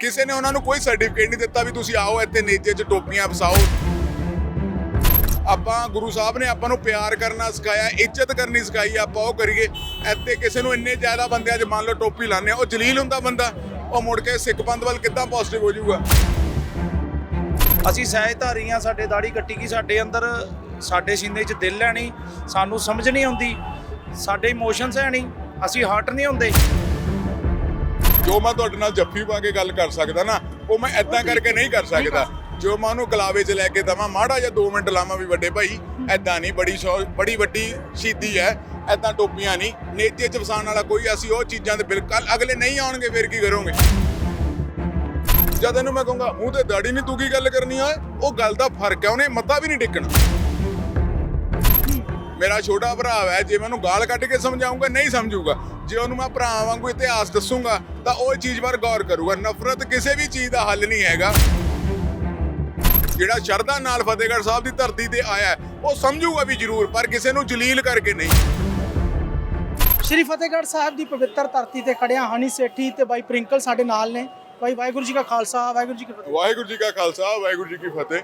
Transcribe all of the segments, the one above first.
ਕਿਸੇ ਨੇ ਉਹਨਾਂ ਨੂੰ ਕੋਈ ਸਰਟੀਫਿਕੇਟ ਨਹੀਂ ਦਿੱਤਾ ਵੀ ਤੁਸੀਂ ਆਓ ਇੱਥੇ ਨੇਜੇ 'ਚ ਟੋਪੀਆਂ ਵਸਾਓ। ਆਪਾਂ ਗੁਰੂ ਸਾਹਿਬ ਨੇ ਆਪਾਂ ਨੂੰ ਪਿਆਰ ਕਰਨਾ ਸਿਖਾਇਆ, ਇੱਜ਼ਤ ਕਰਨੀ ਸਿਖਾਈ, ਆਪਾਂ ਉਹ ਕਰੀਏ। ਇੱਥੇ ਕਿਸੇ ਨੂੰ ਇੰਨੇ ਜ਼ਿਆਦਾ ਬੰਦਿਆਂ 'ਚ ਮੰਨ ਲਓ ਟੋਪੀ ਲਾਣੇ ਉਹ ਜਲੀਲ ਹੁੰਦਾ ਬੰਦਾ, ਉਹ ਮੁੜ ਕੇ ਸਿੱਖ ਪੰਥ ਵੱਲ ਕਿੱਦਾਂ ਪੋਜ਼ਿਟਿਵ ਹੋ ਜਾਊਗਾ? ਅਸੀਂ ਸਹਿਜਧਾਰੀ ਹਾਂ, ਸਾਡੇ ਦਾੜੀ ਕੱਟੀ ਗਈ, ਸਾਡੇ ਅੰਦਰ ਸਾਡੇ ਸੀਨੇ 'ਚ ਦਿਲ ਹੈ ਨਹੀਂ, ਸਾਨੂੰ ਸਮਝ ਨਹੀਂ ਆਉਂਦੀ, ਸਾਡੇ ਇਮੋਸ਼ਨਸ ਹੈ ਨਹੀਂ, ਅਸੀਂ ਹਰਟ ਨਹੀਂ ਹੁੰਦੇ। ਜੋ ਮੈਂ ਤੁਹਾਡੇ ਨਾਲ ਜੱਫੀ ਪਾ ਕੇ ਗੱਲ ਕਰ ਸਕਦਾ ਨਾ ਉਹ ਮੈਂ ਐਦਾਂ ਕਰਕੇ ਨਹੀਂ ਕਰ ਸਕਦਾ। ਜੋ ਮੈਂ ਉਹਨੂੰ ਕਲਾਵੇ 'ਚ ਲੈ ਕੇ ਦਵਾਂ ਮਾੜਾ ਜਿਹਾ 2 ਮਿੰਟ ਲਾਵਾਂ ਵੀ ਵੱਡੇ ਭਾਈ ਐਦਾਂ ਨਹੀਂ ਬੜੀ ਬੜੀ ਵੱਡੀ ਸ਼ਹੀਦੀ ਹੈ ਐਦਾਂ ਟੋਪੀਆਂ ਨਹੀਂ ਨੇਜੇ 'ਚ ਵਸਾਉਣ ਵਾਲਾ ਕੋਈ ਅਸੀਂ ਉਹ ਚੀਜ਼ਾਂ ਦੇ ਬਿਲਕੁਲ ਅਗਲੇ ਨਹੀਂ ਆਉਣਗੇ ਫਿਰ ਕੀ ਕਰੋਗੇ? ਜਦ ਇਹਨੂੰ ਮੈਂ ਕਹੂੰਗਾ ਮੂੰਹ ਤੇ ਦਾੜੀ ਨਹੀਂ ਤੂੰ ਕੀ ਗੱਲ ਕਰਨੀ ਓਏ? ਉਹ ਗੱਲ ਦਾ ਫ਼ਰਕ ਹੈ ਉਹਨੇ ਮੱਥਾ ਵੀ ਨਹੀਂ ਟਿਕਣਾ। ਮੇਰਾ ਛੋਟਾ ਭਰਾ ਹੈ ਜੇ ਮੈਂ ਉਹਨੂੰ ਗਾਲ ਕੱਢ ਕੇ ਸਮਝਾਉਂਗਾ ਨਹੀਂ ਸਮਝੂਗਾ। ਜੇ ਉਹਨੂੰ ਮੈਂ ਭਰਾ ਵਾਂਗੂ ਇਤਿਹਾਸ ਦੱਸੂਗਾ ਤਾਂ ਉਹ ਚੀਜ਼ ਪਰ ਗੌਰ ਕਰੂਗਾ। ਨਫ਼ਰਤ ਕਿਸੇ ਵੀ ਚੀਜ਼ ਦਾ ਹੱਲ ਨਹੀਂ ਹੈਗਾ। ਜਿਹੜਾ ਸ਼ਰਧਾ ਨਾਲ ਫਤਿਹਗੜ੍ਹ ਸਾਹਿਬ ਦੀ ਧਰਤੀ ਤੇ ਆਇਆ ਉਹ ਸਮਝੂਗਾ ਵੀ ਜ਼ਰੂਰ ਪਰ ਕਿਸੇ ਨੂੰ ਜਲੀਲ ਕਰਕੇ ਨਹੀਂ। ਸ਼੍ਰੀ ਫਤਿਹਗੜ੍ਹ ਸਾਹਿਬ ਦੀ ਪਵਿੱਤਰ ਧਰਤੀ ਤੇ ਖੜਿਆ ਹਨੀ ਸੇਠੀ ਤੇ ਬਾਈ ਪ੍ਰਿੰਕਲ ਸਾਡੇ ਨਾਲ ਨੇ। ਬਾਈ ਵਾਹਿਗੁਰੂ ਜੀ ਕਾ ਖਾਲਸਾ ਵਾਹਿਗੁਰੂ ਜੀ ਕੀ ਫਤਿਹ। ਵਾਹਿਗੁਰੂ ਜੀ ਕਾ ਖਾਲਸਾ ਵਾਹਿਗੁਰੂ ਜੀ ਕੀ ਫਤਿਹ।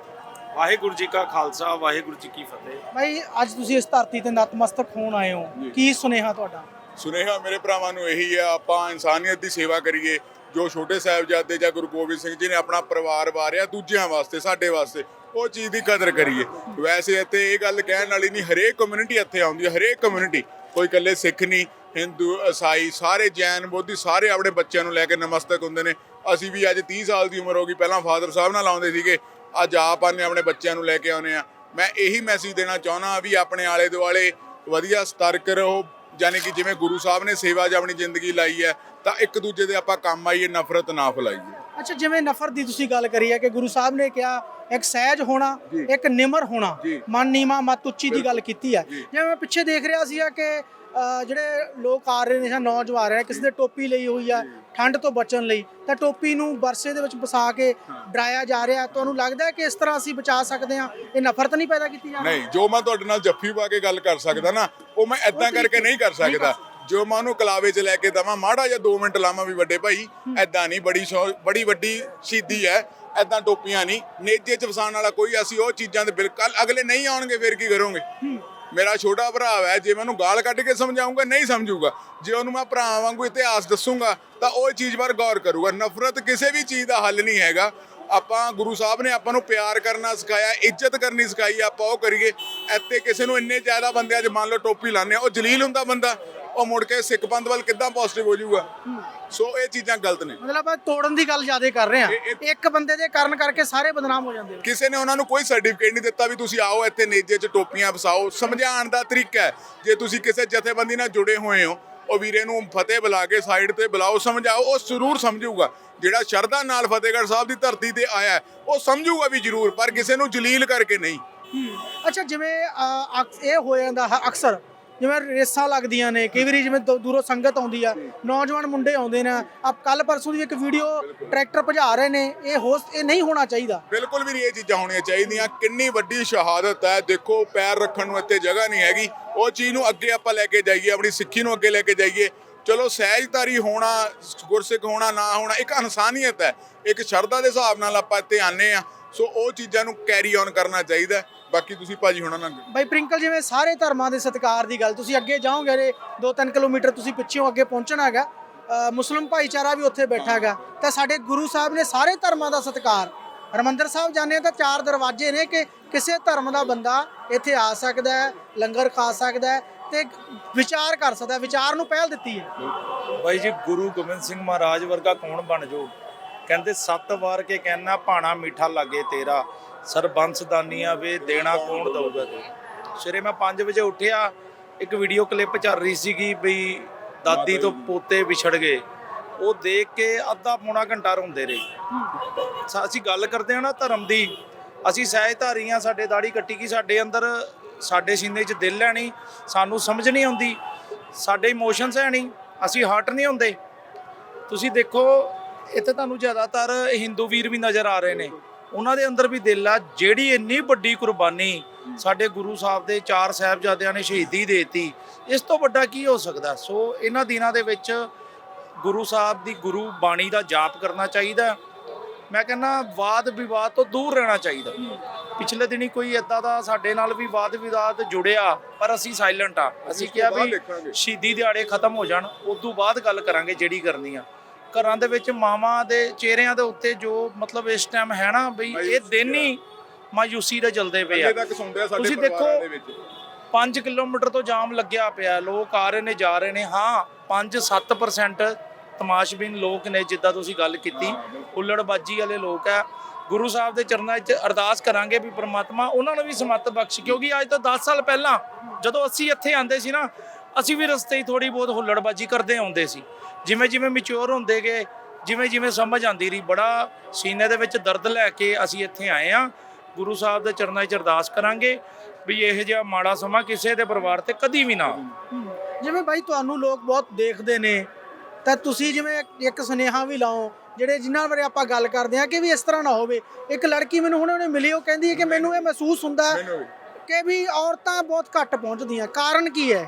ਵਾਹਿਗੁਰੂ ਜੀ ਕਾ ਖਾਲਸਾ ਵਾਹਿਗੁਰੂ ਜੀ ਕੀ ਫਤਿਹ। ਬਾਈ ਅੱਜ ਤੁਸੀਂ ਇਸ ਧਰਤੀ ਤੇ ਨਤਮਸਤਕ ਹੋਣ ਆਏ ਹੋ। ਕੀ ਸੁਨੇਹਾ ਤੁਹਾਡਾ? ਸੁਨੇਹਾ ਮੇਰੇ ਭਰਾਵਾਂ ਨੂੰ ਇਹੀ ਆ ਆਪਾਂ ਇਨਸਾਨੀਅਤ ਦੀ ਸੇਵਾ ਕਰੀਏ, ਜੋ ਛੋਟੇ ਸਾਹਿਬਜ਼ਾਦੇ ਜਾਂ ਗੁਰੂ ਗੋਬਿੰਦ ਸਿੰਘ ਜੀ ਨੇ ਆਪਣਾ ਪਰਿਵਾਰ ਵਾਰਿਆ ਦੂਜਿਆਂ ਵਾਸਤੇ, ਸਾਡੇ ਵਾਸਤੇ, ਉਹ ਚੀਜ਼ ਦੀ ਕਦਰ ਕਰੀਏ। ਵੈਸੇ ਇੱਥੇ ਇਹ ਗੱਲ ਕਹਿਣ ਵਾਲੀ ਨਹੀਂ, ਹਰੇਕ ਕਮਿਊਨਿਟੀ ਇੱਥੇ ਆਉਂਦੀ ਹੈ, ਹਰੇਕ ਕਮਿਊਨਿਟੀ ਕੋਈ ਇਕੱਲੇ ਸਿੱਖ ਨਹੀਂ, ਹਿੰਦੂ ਈਸਾਈ ਸਾਰੇ ਜੈਨ, ਬੋਧੀ, ਸਾਰੇ ਆਪਣੇ ਬੱਚਿਆਂ ਨੂੰ ਲੈ ਕੇ ਨਮਸਤਕ ਹੁੰਦੇ ਨੇ। ਅਸੀਂ ਵੀ ਅੱਜ 30 ਸਾਲ ਦੀ ਉਮਰ ਹੋ ਗਈ, ਪਹਿਲਾਂ ਫਾਦਰ ਸਾਹਿਬ ਨਾਲ ਆਉਂਦੇ ਸੀਗੇ, ਅੱਜ ਆਪ ਆਨੇ, ਆਪਣੇ ਬੱਚਿਆਂ ਨੂੰ ਲੈ ਕੇ ਆਉਨੇ ਆ ਮੈਂ ਇਹੀ ਮੈਸੇਜ ਦੇਣਾ ਚਾਹੁੰਦਾ ਵੀ ਆਪਣੇ ਆਲੇ ਦੁਆਲੇ ਵਧੀਆ ਸਤਰਕ ਰਹੋ ਯਾਨੀ ਕਿ ਜਿਵੇਂ ਗੁਰੂ ਸਾਹਿਬ ਨੇ ਸੇਵਾ 'ਚ ਆਪਣੀ ਜ਼ਿੰਦਗੀ ਲਾਈ ਹੈ ਤਾਂ ਇੱਕ ਦੂਜੇ ਦੇ ਆਪਾਂ ਕੰਮ ਆਈਏ ਨਫ਼ਰਤ ਨਾ ਫੈਲਾਈਏ ਅੱਛਾ ਜਿਵੇਂ ਨਫ਼ਰਤ ਦੀ ਤੁਸੀਂ ਗੱਲ ਕਰੀ ਹੈ ਕਿ ਗੁਰੂ ਸਾਹਿਬ ਨੇ ਕਿਹਾ ਇੱਕ ਸਹਿਜ ਹੋਣਾ ਜੀ। ਇੱਕ ਨਿਮਰ ਹੋਣਾ ਜੀ। ਮਨ ਨੀਮਾ ਮਤ ਉੱਚੀ ਦੀ ਗੱਲ ਕੀਤੀ ਹੈ ਜੀ। ਜਿਵੇਂ ਮੈਂ ਪਿੱਛੇ ਦੇਖ ਰਿਹਾ ਸੀ ਕਿ ਅ, ਜਿਹੜੇ ਲੋਕ ਆ ਰਹੇ ਨੇ ਜਾਂ ਨੌਜਵਾਨ ਆ ਰਹੇ ਨੇ ਕਿਸੇ ਨੇ ਟੋਪੀ ਲਈ ਹੋਈ ਆ ਠੰਡ ਤੋਂ ਬਚਣ ਲਈ ਤਾਂ ਟੋਪੀ ਨੂੰ ਬਰਸੇ ਦੇ ਵਿੱਚ ਫਸਾ ਕੇ ਡਰਾਇਆ ਜਾ ਰਿਹਾ। ਤੁਹਾਨੂੰ ਲੱਗਦਾ ਹੈ ਕਿ ਇਸ ਤਰ੍ਹਾਂ ਅਸੀਂ ਬਚਾ ਸਕਦੇ ਹਾਂ? ਇਹ ਨਫ਼ਰਤ ਨਹੀਂ ਪੈਦਾ ਕੀਤੀ ਜਾ ਨਹੀਂ ਜੋ ਮੈਂ ਤੁਹਾਡੇ ਨਾਲ ਜੱਫੀ ਪਾ ਕੇ ਗੱਲ ਕਰ ਸਕਦਾ ਨਾ ਉਹ ਮੈਂ ਐਦਾਂ ਕਰਕੇ ਨਹੀਂ ਕਰ ਸਕਦਾ। ਜੋ ਮੈਂ ਉਹਨੂੰ ਕਲਾਵੇ 'ਚ ਲੈ ਕੇ ਦਵਾਂ ਮਾੜਾ ਜਿਹਾ 2 ਮਿੰਟ ਲਾਵਾਂ ਵੀ ਵੱਡੇ ਭਾਈ ਐਦਾਂ ਨਹੀਂ ਬੜੀ ਬੜੀ ਵੱਡੀ ਸ਼ਹੀਦੀ ਹੈ ਐਦਾਂ ਟੋਪੀਆਂ ਨਹੀਂ। ਨੇਜੇ 'ਚ ਵਸਾਉਣ ਵਾਲਾ ਕੋਈ ਅਸੀਂ ਉਹ ਚੀਜ਼ਾਂ ਦੇ ਬਿਲਕੁਲ ਅਗਲੇ ਨਹੀਂ ਆਉਣਗੇ ਫਿਰ ਕੀ ਕਰੋਗੇ? ਮੇਰਾ ਛੋਟਾ ਭਰਾ ਹੈ, ਜੇ ਮੈਂ ਉਹਨੂੰ ਗਾਲ ਕੱਢ ਕੇ ਸਮਝਾਉਂਗਾ, ਨਹੀਂ ਸਮਝੂਗਾ। ਜੇ ਉਹਨੂੰ ਮੈਂ ਭਰਾ ਵਾਂਗੂ ਇਤਿਹਾਸ ਦੱਸੂਗਾ, ਤਾਂ ਉਹ ਚੀਜ਼ ਪਰ ਗੌਰ ਕਰੂਗਾ। ਨਫ਼ਰਤ ਕਿਸੇ ਵੀ ਚੀਜ਼ ਦਾ ਹੱਲ ਨਹੀਂ ਹੈਗਾ। ਆਪਾਂ ਗੁਰੂ ਸਾਹਿਬ ਨੇ ਆਪਾਂ ਨੂੰ ਪਿਆਰ ਕਰਨਾ ਸਿਖਾਇਆ, ਇੱਜ਼ਤ ਕਰਨੀ ਸਿਖਾਈ, ਆਪਾਂ ਉਹ ਕਰੀਏ। ਇੱਥੇ ਕਿਸੇ ਨੂੰ ਇੰਨੇ ਜ਼ਿਆਦਾ ਬੰਦੇ ਅੱਜ ਮੰਨ ਲਓ ਟੋਪੀ ਲਾਣੇ ਉਹ ਜਲੀਲ ਹੁੰਦਾ ਬੰਦਾ। ਉਹ ਮੁੜ ਕੇ ਸਿੱਖ ਪੰਥ ਵੱਲ ਕਿੱਦਾਂ ਪੋਜ਼ਿਟਿਵ ਹੋ ਜਾਊਗਾ? ਸੋ ਇਹ ਚੀਜ਼ਾਂ ਗਲਤ ਨੇ। ਮਤਲਬ ਤੋੜਨ ਦੀ ਗੱਲ ਜ਼ਿਆਦਾ ਕਰ ਰਹੇ ਹਾਂ। ਇੱਕ ਬੰਦੇ ਦੇ ਕਾਰਨ ਕਰਕੇ ਸਾਰੇ ਬਦਨਾਮ ਹੋ ਜਾਂਦੇ ਨੇ ਕਿਸੇ ਨੇ ਉਹਨਾਂ ਨੂੰ ਕੋਈ ਸਰਟੀਫਿਕੇਟ ਨਹੀਂ ਦਿੱਤਾ ਵੀ ਤੁਸੀਂ ਆਓ ਇੱਥੇ ਨੇਜੇ 'ਚ ਟੋਪੀਆਂ ਵਸਾਓ ਸਮਝਾਉਣ ਦਾ ਤਰੀਕਾ ਹੈ। ਜੇ ਤੁਸੀਂ ਕਿਸੇ ਜਥੇਬੰਦੀ ਨਾਲ ਜੁੜੇ ਹੋਏ ਹੋ ਉਹ ਵੀਰੇ ਨੂੰ ਫਤਿਹ ਬੁਲਾ ਕੇ ਸਾਈਡ ਤੇ ਬੁਲਾਓ ਸਮਝਾਓ ਉਹ ਜ਼ਰੂਰ ਸਮਝੂਗਾ। ਜਿਹੜਾ ਸ਼ਰਧਾ ਨਾਲ ਫਤਿਹਗੜ੍ਹ ਸਾਹਿਬ ਦੀ ਧਰਤੀ ਤੇ ਆਇਆ ਉਹ ਸਮਝੂਗਾ ਵੀ ਜ਼ਰੂਰ ਪਰ ਕਿਸੇ ਨੂੰ ਜਲੀਲ ਕਰਕੇ ਨਹੀਂ। ਅੱਛਾ ਜਿਵੇਂ ਇਹ ਹੋ ਜਾਂਦਾ ਹੈ ਅਕਸਰ। ਜਿਵੇਂ ਰੇਸਾਂ ਲੱਗਦੀਆਂ ਨੇ, ਕਈ ਵਾਰੀ ਜਿਵੇਂ ਦੂ- ਦੂਰੋਂ ਸੰਗਤ ਆਉਂਦੀ ਆ, ਨੌਜਵਾਨ ਮੁੰਡੇ ਆਉਂਦੇ ਨੇ, ਆਪ ਕੱਲ ਪਰਸੋਂ ਦੀ ਇੱਕ ਵੀਡੀਓ ਟਰੈਕਟਰ ਭਜਾ ਰਹੇ ਨੇ, ਇਹ ਹੋਸਟ ਇਹ ਨਹੀਂ ਹੋਣਾ ਚਾਹੀਦਾ ਬਿਲਕੁਲ ਵੀ ਨਹੀਂ ਇਹ ਚੀਜ਼ਾਂ ਹੋਣੀਆਂ ਚਾਹੀਦੀਆਂ, ਕਿੰਨੀ ਵੱਡੀ ਸ਼ਹਾਦਤ ਹੈ, ਦੇਖੋ ਪੈਰ ਰੱਖਣ ਨੂੰ ਇੱਥੇ ਜਗ੍ਹਾ ਨਹੀਂ ਹੈਗੀ, ਉਹ ਚੀਜ਼ ਨੂੰ ਅੱਗੇ ਆਪਾਂ ਲੈ ਕੇ ਜਾਈਏ, ਆਪਣੀ ਸਿੱਖੀ ਨੂੰ ਅੱਗੇ ਲੈ ਕੇ ਜਾਈਏ ਚਲੋ ਸਹਿਜਧਾਰੀ ਹੋਣਾ, ਗੁਰਸਿੱਖ ਹੋਣਾ, ਨਾ ਹੋਣਾ, ਇੱਕ ਇਨਸਾਨੀਅਤ ਹੈ, ਇੱਕ ਸ਼ਰਧਾ ਦੇ ਹਿਸਾਬ ਨਾਲ ਆਪਾਂ ਇੱਥੇ ਆਨੇ ਆ ਸੋ ਉਹ ਚੀਜ਼ਾਂ ਨੂੰ ਕੈਰੀ ਔਨ ਕਰਨਾ ਚਾਹੀਦਾ ਹੈ। ਬਾਕੀ ਤੁਸੀਂ ਭਾਜੀ ਹੋਣਾ ਨਾਲ ਬਾਈ ਪ੍ਰਿੰਕਲ ਜਿਵੇਂ ਸਾਰੇ ਧਰਮਾਂ ਦੇ ਸਤਿਕਾਰ ਦੀ ਗੱਲ ਤੁਸੀਂ ਅੱਗੇ ਜਾਓਗੇ ਜੇ 2-3 ਕਿਲੋਮੀਟਰ ਤੁਸੀਂ ਪਿੱਛੇੋਂ ਅੱਗੇ ਪਹੁੰਚਣਾ ਹੈਗਾ ਮੁਸਲਿਮ ਭਾਈਚਾਰਾ ਵੀ ਉੱਥੇ ਬੈਠਾ ਹੈਗਾ ਤਾਂ ਸਾਡੇ ਗੁਰੂ ਸਾਹਿਬ ਨੇ ਸਾਰੇ ਧਰਮਾਂ ਦਾ ਸਤਿਕਾਰ। ਹਰਿਮੰਦਰ ਸਾਹਿਬ ਹਾਂ ਤਾਂ ਚਾਰ ਦਰਵਾਜ਼ੇ ਨੇ ਕਿ ਕਿਸੇ ਧਰਮ ਦਾ ਬੰਦਾ ਇੱਥੇ ਆ ਸਕਦਾ ਹੈ ਲੰਗਰ ਖਾ ਸਕਦਾ ਹੈ ਤੇ ਵਿਚਾਰ ਕਰ ਸਕਦਾ ਹੈ ਵਿਚਾਰ ਨੂੰ ਪਹਿਲ ਦਿੱਤੀ ਹੈ। ਬਾਈ ਜੀ ਗੁਰੂ ਗੋਬਿੰਦ ਸਿੰਘ ਮਹਾਰਾਜ ਵਰਗਾ ਕੌਣ ਬਣ ਜੋ ਕਹਿੰਦੇ ਸੱਤ ਵਾਰ ਕੇ ਕਹਿਣਾ ਭਾਣਾ ਮਿੱਠਾ ਲਾਗੇ ਤੇਰਾ। ਸਰ ਦਾਨੀਆਂ ਵੇ ਦੇਣਾ ਕੌਣ ਦਊਗਾ ਤੇ ਸਵੇਰੇ ਮੈਂ 5 ਵਜੇ ਉੱਠਿਆ, ਇੱਕ ਵੀਡੀਓ ਕਲਿੱਪ ਚੱਲ ਰਹੀ ਸੀਗੀ ਬਈ ਦਾਦੀ ਤੋਂ ਪੋਤੇ ਵਿਛੜ ਗਏ। ਉਹ ਦੇਖ ਕੇ ਅੱਧਾ ਪੌਣਾ ਘੰਟਾ ਰੋਂਦੇ ਰਹੇ। ਅਸੀਂ ਗੱਲ ਕਰਦੇ ਹਾਂ ਨਾ ਧਰਮ ਦੀ। ਅਸੀਂ ਸਹਿਜਧਾਰੀ ਹਾਂ ਸਾਡੇ ਦਾੜੀ ਕੱਟੀ ਗਈ, ਸਾਡੇ ਅੰਦਰ ਸਾਡੇ ਸੀਨੇ 'ਚ ਦਿਲ ਹੈ ਨਹੀਂ, ਸਾਨੂੰ ਸਮਝ ਨਹੀਂ ਆਉਂਦੀ। ਸਾਡੇ ਇਮੋਸ਼ਨਸ ਹੈ ਨਹੀਂ, ਅਸੀਂ ਹਰਟ ਨਹੀਂ ਹੁੰਦੇ। ਤੁਸੀਂ ਦੇਖੋ, ਇੱਥੇ ਤੁਹਾਨੂੰ ਜ਼ਿਆਦਾਤਰ ਹਿੰਦੂ ਵੀਰ ਵੀ ਨਜ਼ਰ ਆ ਰਹੇ ਨੇ। ਉਹਨਾਂ ਦੇ ਅੰਦਰ ਵੀ ਦਿਲ ਆ ਜਿਹੜੀ ਇੰਨੀ ਵੱਡੀ ਕੁਰਬਾਨੀ ਸਾਡੇ ਗੁਰੂ ਸਾਹਿਬ ਦੇ ਚਾਰ ਸਾਹਿਬਜ਼ਾਦਿਆਂ ਨੇ ਸ਼ਹੀਦੀ ਦੇਤੀ ਇਸ ਤੋਂ ਵੱਡਾ ਕੀ ਹੋ ਸਕਦਾ? ਸੋ ਇਹਨਾਂ ਦਿਨਾਂ ਦੇ ਵਿੱਚ ਗੁਰੂ ਸਾਹਿਬ ਦੀ ਗੁਰੂ ਬਾਣੀ ਦਾ ਜਾਪ ਕਰਨਾ ਚਾਹੀਦਾ ਮੈਂ ਕਹਿੰਦਾ ਵਾਦ ਵਿਵਾਦ ਤੋਂ ਦੂਰ ਰਹਿਣਾ ਚਾਹੀਦਾ। ਪਿਛਲੇ ਦਿਨੀ ਕੋਈ ਏਦਾਂ ਦਾ ਸਾਡੇ ਨਾਲ ਵੀ ਵਾਦ ਵਿਵਾਦ ਜੁੜਿਆ ਪਰ ਅਸੀਂ ਸਾਇਲੈਂਟ ਆ। ਅਸੀਂ ਕਿਹਾ ਵੀ। ਸ਼ਹੀਦੀ ਦਿਹਾੜੇ ਖਤਮ ਹੋ ਜਾਣ ਉਸ ਤੋਂ ਬਾਅਦ ਗੱਲ ਕਰਾਂਗੇ ਜਿਹੜੀ ਕਰਨੀ ਆ। ਘਰਾਂ ਦੇ ਵਿੱਚ ਮਾਵਾਂ ਦੇ ਚਿਹਰਿਆਂ ਦੇ ਉੱਤੇ ਜੋ ਮਤਲਬ ਇਸ ਟਾਈਮ ਹੈ ਨਾ ਬਈ ਇਹ ਦਿਨ ਹੀ ਮਾਯੂਸੀ ਦੇ ਚਲਦੇ ਪਏ ਆ। ਤੁਸੀਂ ਦੇਖੋ, ਦੇ ਵਿੱਚ। 5 ਕਿਲੋਮੀਟਰ ਤੋਂ ਜਾਮ ਲੱਗਿਆ ਪਿਆ ਲੋਕ ਆ ਰਹੇ ਨੇ ਜਾ ਰਹੇ ਨੇ। ਹਾਂ 5-7% ਤਮਾਸ਼ਬੀਨ ਲੋਕ ਨੇ ਜਿੱਦਾਂ ਤੁਸੀਂ ਗੱਲ ਕੀਤੀ। ਹੁੱਲੜਬਾਜੀ ਵਾਲੇ ਲੋਕ ਆ। ਗੁਰੂ ਸਾਹਿਬ ਦੇ ਚਰਨਾਂ 'ਚ ਅਰਦਾਸ ਕਰਾਂਗੇ ਵੀ ਪ੍ਰਮਾਤਮਾ ਉਹਨਾਂ ਨੂੰ ਵੀ ਸਮੱਤ ਬਖਸ਼ ਕਿਉਂਕਿ ਅੱਜ ਤੋਂ 10 ਸਾਲ ਪਹਿਲਾਂ ਜਦੋਂ ਅਸੀਂ ਇੱਥੇ ਆਂਦੇ ਸੀ ਨਾ ਅਸੀਂ ਵੀ ਰਸਤੇ 'ਚ ਥੋੜੀ ਬਹੁਤ ਹੁੱਲੜਬਾਜੀ ਕਰਦੇ ਆਉਂਦੇ ਸੀ। ਜਿਵੇਂ ਜਿਵੇਂ ਮੈਚੁਰ ਹੁੰਦੇ ਗਏ ਜਿਵੇਂ ਜਿਵੇਂ ਸਮਝ ਆਂਦੀ ਰਹੀ ਬੜਾ ਸੀਨੇ ਦੇ ਵਿੱਚ ਦਰਦ ਲੈ ਕੇ ਅਸੀਂ ਇੱਥੇ ਆਏ ਆ ਗੁਰੂ ਸਾਹਿਬ ਦੇ ਚਰਨਾਂ 'ਚ ਅਰਦਾਸ ਕਰਾਂਗੇ ਵੀ ਇਹ ਜਿਹਾ ਮਾੜਾ ਸਮਾਂ ਕਿਸੇ ਦੇ ਪਰਿਵਾਰ ਤੇ ਕਦੀ ਵੀ ਨਾ ਜਿਵੇਂ ਬਾਈ ਤੁਹਾਨੂੰ ਲੋਕ ਬਹੁਤ ਦੇਖਦੇ ਨੇ ਤਾਂ ਤੁਸੀਂ ਜਿਵੇਂ ਇੱਕ- ਸੁਨੇਹਾ ਵੀ ਲਾਓ ਜਿਹੜੇ ਜਿਨ੍ਹਾਂ ਬਾਰੇ ਆਪਾਂ ਗੱਲ ਕਰਦੇ ਆ ਕਿ ਵੀ ਇਸ ਤਰ੍ਹਾਂ ਨਾ ਹੋਵੇ। ਇੱਕ ਲੜਕੀ ਮੈਨੂੰ ਹੁਣੇ ਹੁਣੇ ਮਿਲੀ ਉਹ ਕਹਿੰਦੀ ਹੈ ਕਿ ਮੈਨੂੰ ਇਹ ਮਹਿਸੂਸ ਹੁੰਦਾ ਹੈ ਕਿ ਵੀ ਔਰਤਾਂ ਬਹੁਤ ਘੱਟ ਪਹੁੰਚਦੀਆਂ। ਕਾਰਨ ਕੀ ਹੈ?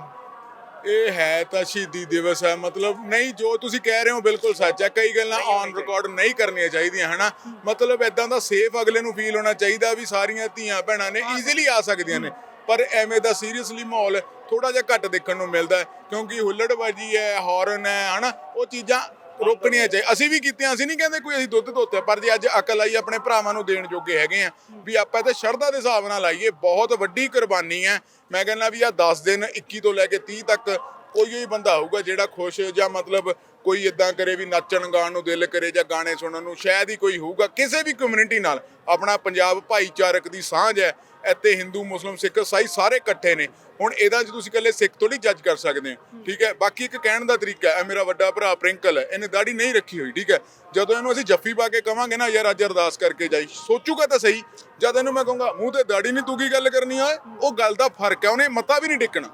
ਇਹ ਹੈ ਤਾਂ ਸ਼ਹੀਦੀ ਦਿਵਸ ਹੈ ਮਤਲਬ ਨਹੀਂ ਜੋ ਤੁਸੀਂ ਕਹਿ ਰਹੇ ਹੋ ਬਿਲਕੁਲ ਸੱਚ ਹੈ ਕਈ ਗੱਲਾਂ ਔਨ ਰਿਕਾਰਡ ਨਹੀਂ ਕਰਨੀਆਂ ਚਾਹੀਦੀਆਂ ਹਨਾ? ਮਤਲਬ ਇਦਾਂ ਦਾ ਸੇਫ ਅਗਲੇ ਨੂੰ ਫੀਲ ਹੋਣਾ ਚਾਹੀਦਾ ਵੀ ਸਾਰੀਆਂ ਧੀਆਂ ਭੈਣਾਂ ਨੇ ਈਜ਼ੀਲੀ ਆ ਸਕਦੀਆਂ ਨੇ ਪਰ ਐਵੇਂ ਦਾ ਸੀਰੀਅਸਲੀ ਮਾਹੌਲ ਥੋੜਾ ਜਿਹਾ ਘੱਟ ਦੇਖਣ ਨੂੰ ਮਿਲਦਾ ਕਿਉਂਕਿ ਹੁੱਲੜਬਾਜੀ ਹੈ ਹਾਰਨ ਹੈ ਹਨਾ? ਉਹ ਚੀਜ਼ਾਂ ਰੋਕਣੀਆਂ ਚਾਹੀਦੀਆਂ। ਅਸੀਂ ਵੀ ਕੀਤੀਆਂ, ਅਸੀਂ ਨਹੀਂ ਕਹਿੰਦੇ ਕੋਈ ਅਸੀਂ ਦੁੱਧ ਧੋਤੇ, ਪਰ ਜੇ ਅੱਜ ਅਕਲ ਆਈ ਆਪਣੇ ਭਰਾਵਾਂ ਨੂੰ ਦੇਣ ਜੋਗੇ ਹੈਗੇ ਆ, ਵੀ ਆਪਾਂ ਤੇ ਸ਼ਰਧਾ ਦੇ ਹਿਸਾਬ ਨਾਲ ਲਾਈਏ ਬਹੁਤ ਵੱਡੀ ਕੁਰਬਾਨੀ ਹੈ। ਮੈਂ ਕਹਿੰਦਾ ਵੀ ਆ 10 ਦਿਨ 21 ਤੋਂ ਲੈ ਕੇ 30 ਤੱਕ ਕੋਈ ਹੀ ਬੰਦਾ ਹੋਊਗਾ ਜਿਹੜਾ ਖੁਸ਼ ਜਾਂ ਮਤਲਬ ਕੋਈ ਇਦਾਂ ਕਰੇ ਵੀ ਨੱਚਣ ਗਾਣ ਨੂੰ ਦਿਲ ਕਰੇ ਜਾਂ ਗਾਣੇ ਸੁਣਨ ਨੂੰ, ਸ਼ਾਇਦ ਹੀ ਕੋਈ ਹੋਊਗਾ, ਕਿਸੇ ਵੀ ਕਮਿਊਨਿਟੀ ਨਾਲ। ਆਪਣਾ ਪੰਜਾਬ ਭਾਈਚਾਰਕ ਦੀ ਸਾਂਝ ਹੈ। ਇੱਥੇ ਹਿੰਦੂ ਮੁਸਲਮ ਸਿੱਖ ਈਸਾਈ ਸਾਰੇ ਇਕੱਠੇ ਨੇ। ਹੁਣ ਇਹਦਾ ਜੇ ਤੁਸੀਂ ਇਕੱਲੇ ਸਿੱਖ ਤੋਂ ਥੋੜੀ ਜੱਜ ਕਰ ਸਕਦੇ ਹੋ ਠੀਕ ਹੈ? ਬਾਕੀ ਇੱਕ ਕਹਿਣ ਦਾ ਤਰੀਕਾ ਹੈ ਮੇਰਾ ਵੱਡਾ ਭਰਾ ਪ੍ਰਿੰਕਲ ਹੈ, ਇਹਨੇ ਦਾੜੀ ਨਹੀਂ ਰੱਖੀ ਹੋਈ, ਠੀਕ ਹੈ? ਜਦੋਂ ਇਹਨੂੰ ਅਸੀਂ ਜੱਫੀ ਪਾ ਕੇ ਕਵਾਂਗੇ ਨਾ, ਯਾਰ ਅੱਜ ਅਰਦਾਸ ਕਰਕੇ ਜਾਈ, ਸੋਚੂਗਾ ਤਾਂ ਸਹੀ, ਜਦ ਇਹਨੂੰ ਮੈਂ ਕਹੂੰਗਾ, ਮੂੰਹ ਤੇ ਦਾੜੀ ਨਹੀਂ ਤੂੰ ਕੀ ਗੱਲ ਕਰਨੀ ਓਏ? ਉਹ ਗੱਲ ਦਾ ਫ਼ਰਕ ਹੈ, ਉਹਨੇ ਮਤਾ ਵੀ ਨਹੀਂ ਟੇਕਣਾ।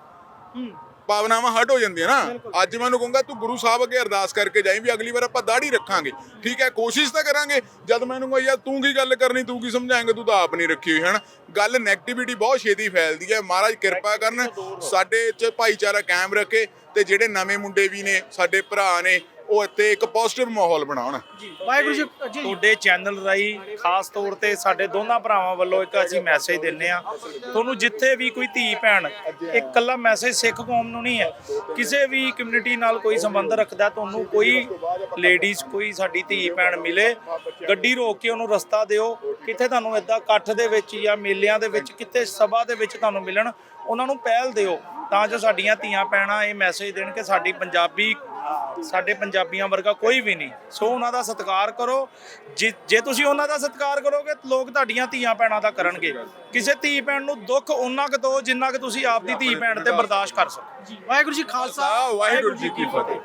ਭਾਵਨਾਵਾਂ ਹਟ ਹੋ ਜਾਂਦੀਆਂ ਨਾ। ਅੱਜ ਮੈਂ ਉਹਨੂੰ ਕਹੂੰਗਾ ਤੂੰ ਗੁਰੂ ਸਾਹਿਬ ਅੱਗੇ ਅਰਦਾਸ ਕਰਕੇ ਜਾਈਂ ਵੀ ਅਗਲੀ ਵਾਰ ਆਪਾਂ ਦਾੜੀ ਰੱਖਾਂਗੇ। ਠੀਕ ਹੈ ਕੋਸ਼ਿਸ਼ ਤਾਂ ਕਰਾਂਗੇ। ਜਦ ਮੈਂ ਉਹਨੂੰ ਕਹਾਂ ਯਾਰ ਤੂੰ ਕੀ ਗੱਲ ਕਰਨੀ ਤੂੰ ਕੀ ਸਮਝਾਏਂਗਾ? ਤੂੰ ਤਾਂ ਆਪ ਨਹੀਂ ਰੱਖੀ ਹੋਈ ਹਨ? ਗੱਲ 네ਗੇਟਿਵਿਟੀ ਬਹੁਤ ਛੇਤੀ ਫੈਲਦੀ ਹੈ। ਮਹਾਰਾਜ ਕਿਰਪਾ ਕਰਨ ਸਾਡੇ ਚ ਭਾਈਚਾਰਾ ਕਾਇਮ ਰੱਖੇ ਤੇ ਜਿਹੜੇ ਨਵੇਂ ਮੁੰਡੇ ਵੀ ਨੇ ਸਾਡੇ ਭਰਾ ਨੇ ਉਹ ਇੱਥੇ ਇੱਕ ਪੋਜ਼ਿਟਿਵ ਮਾਹੌਲ ਬਣਾਉਣ। ਵਾਹਿਗੁਰੂ ਜੀ ਜੀ। ਤੁਹਾਡੇ ਚੈਨਲ ਰਾਹੀਂ ਖਾਸ ਤੌਰ ਤੇ ਸਾਡੇ ਦੋਨਾਂ ਭਰਾਵਾਂ ਵੱਲੋਂ ਇੱਕ ਅਸੀਂ ਮੈਸੇਜ ਦਿੰਨੇ ਆ ਤੁਹਾਨੂੰ ਜਿੱਥੇ ਵੀ ਕੋਈ ਧੀ ਭੈਣ ਇੱਕ ਕੱਲਾ ਮੈਸੇਜ ਸਿੱਖ ਕੌਮ ਨੂੰ ਨਹੀਂ ਹੈ ਕਿਸੇ ਵੀ ਕਮਿਊਨਿਟੀ ਨਾਲ ਕੋਈ ਸੰਬੰਧ ਰੱਖਦਾ ਤੁਹਾਨੂੰ ਕੋਈ ਲੇਡੀਜ਼ ਕੋਈ ਸਾਡੀ ਧੀ ਭੈਣ ਮਿਲੇ ਗੱਡੀ ਰੋਕ ਕੇ ਉਹਨੂੰ ਰਸਤਾ ਦਿਓ ਕਿਤੇ ਤੁਹਾਨੂੰ ਇਦਾਂ ਇਕੱਠ ਦੇ ਵਿੱਚ ਜਾਂ ਮੇਲਿਆਂ ਦੇ ਵਿੱਚ ਕਿਤੇ ਸਭਾ ਦੇ ਵਿੱਚ ਤੁਹਾਨੂੰ ਮਿਲਣ ਉਹਨਾਂ ਨੂੰ ਪਹਿਲ ਦਿਓ ਤਾਂ ਜੋ ਸਾਡੀਆਂ ਧੀਆਂ ਭੈਣਾਂ ਇਹ ਮੈਸੇਜ ਦੇਣ ਕਿ ਸਾਡੀ ਪੰਜਾਬੀ ਸਾਡੇ ਪੰਜਾਬੀਆਂ ਵਰਗਾ ਕੋਈ ਵੀ ਨਹੀਂ। ਸੋ ਉਹਨਾਂ ਦਾ ਸਤਿਕਾਰ ਕਰੋ। ਜੇ ਜੇ ਤੁਸੀਂ ਉਹਨਾਂ ਦਾ ਸਤਿਕਾਰ ਕਰੋਗੇ ਲੋਕ ਤੁਹਾਡੀਆਂ ਧੀਆਂ ਭੈਣਾਂ ਦਾ ਕਰਨਗੇ। ਕਿਸੇ ਧੀ ਭੈਣ ਨੂੰ ਦੁੱਖ ਉਹਨਾਂ ਕੁ ਦਿਓ ਜਿੰਨਾ ਕਿ ਤੁਸੀਂ ਆਪਦੀ ਧੀ ਭੈਣ ਤੇ ਬਰਦਾਸ਼ਤ ਕਰ ਸਕੋ। ਵਾਹਿਗੁਰੂ ਜੀ ਖਾਲਸਾ ਵਾਹਿਗੁਰੂ ਜੀ ਕੀ ਫਤਿਹ।